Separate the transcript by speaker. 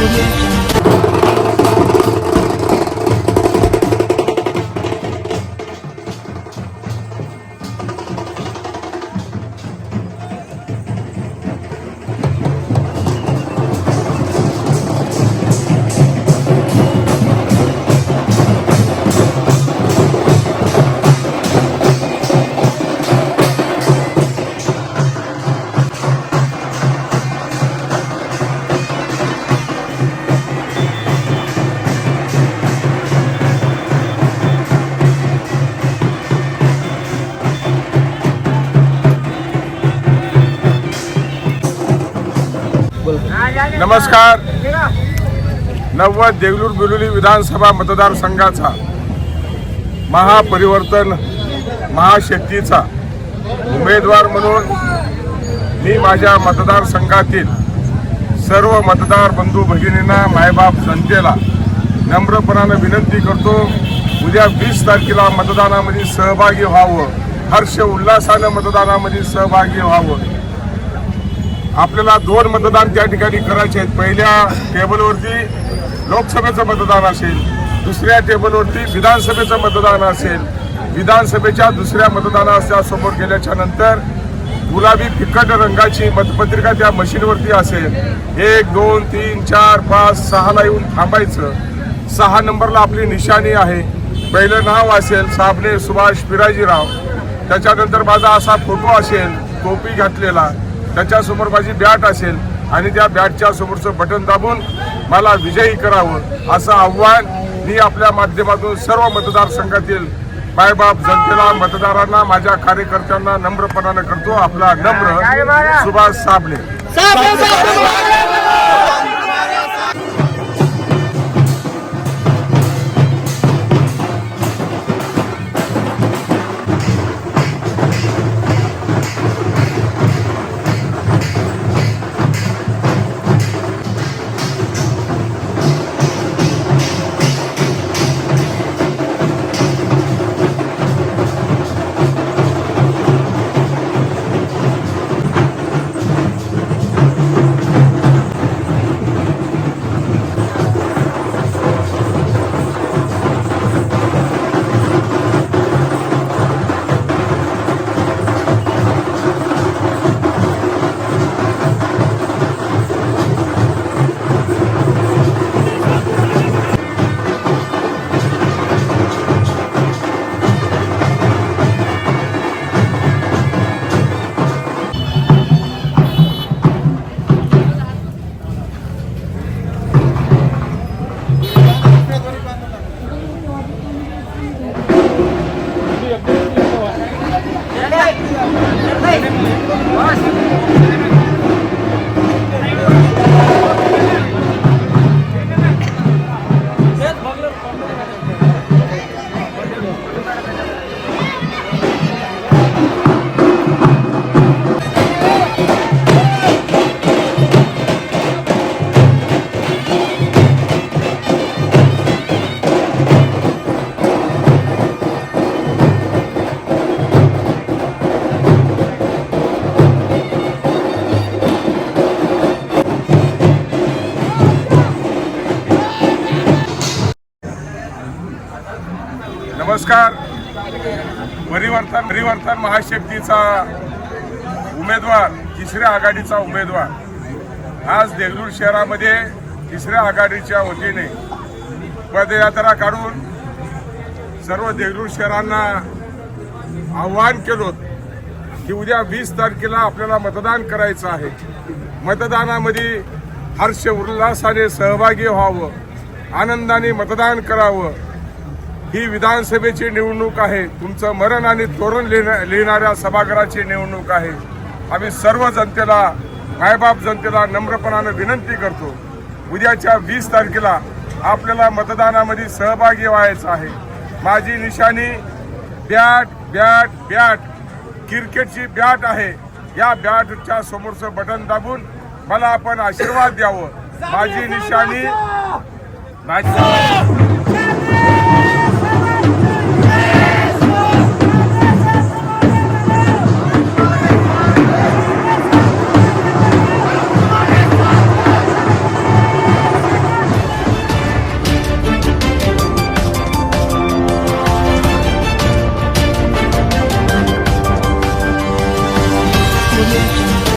Speaker 1: Thank. नमस्कार. नव्वद देगलूर बिलोली विधानसभा मतदारसंघाचा महापरिवर्तन महाशक्तीचा उमेदवार म्हणून मी माझ्या मतदारसंघातील सर्व मतदार बंधू भगिनींना मायबाप जनतेला नम्रपणानं विनंती करतो. उद्या वीस तारखेला मतदानामध्ये सहभागी व्हावं. हर्ष उल्हासानं मतदानामध्ये सहभागी व्हावं. आपल्याला दोन मतदान त्या ठिकाणी करायचे आहेत. पहिल्या टेबलवरती लोकसभेचं मतदान असेल दुसऱ्या टेबलवरती विधानसभेचं मतदान असेल. विधानसभेच्या दुसऱ्या मतदानाच्या समोर गेल्याच्यानंतर गुलाबी फिक्कट रंगाची मतपत्रिका त्या मशीनवरती असेल. एक दोन तीन चार पाच सहाला येऊन थांबायचं. सहा नंबरला आपली निशाणी आहे. पहिलं नाव असेल साबणे सुभाष पिराजीराव. त्याच्यानंतर माझा असा फोटो असेल टोपी घातलेला. त्याच्यासमोर माझी बॅट असेल आणि त्या बॅटच्या समोरचं बटन दाबून मला विजयी करावं असं आव्हान मी आपल्या माध्यमातून सर्व मतदारसंघातील मायबाप जनतेला मतदारांना माझ्या कार्यकर्त्यांना नम्रपणानं करतो. आपला नम्र सुभाष साबणे नमस्कार परिवर्तन परिवर्तन महाशक्तीचा उमेदवार तिसऱ्या आघाडीचा उमेदवार. आज देगलूर शहरामध्ये तिसऱ्या आघाडीच्या वतीने पदयात्रा काढून सर्व देगलूर शहरांना आव्हान केलं की उद्या वीस तारखेला आपल्याला मतदान करायचं आहे. मतदानामध्ये हर्ष उल्हासाने सहभागी व्हावं. आनंदाने मतदान करावं. ही विधानसभेची निवडणूक आहे. तुमचं मरण आणि तोरण लिहिणा- लिहिणाऱ्या सभागृहाची निवडणूक आहे. आम्ही सर्व जनतेला मायबाप जनतेला नम्रपणानं विनंती करतो. उद्याच्या वीस तारखेला आपल्याला मतदानामध्ये सहभागी व्हायचं आहे. माझी निशाणी बॅट बॅट बॅट. क्रिकेटची बॅट आहे. या बॅटच्या समोरचं बटन दाबून मला आपण आशीर्वाद द्यावं. माझी निशाणी माझी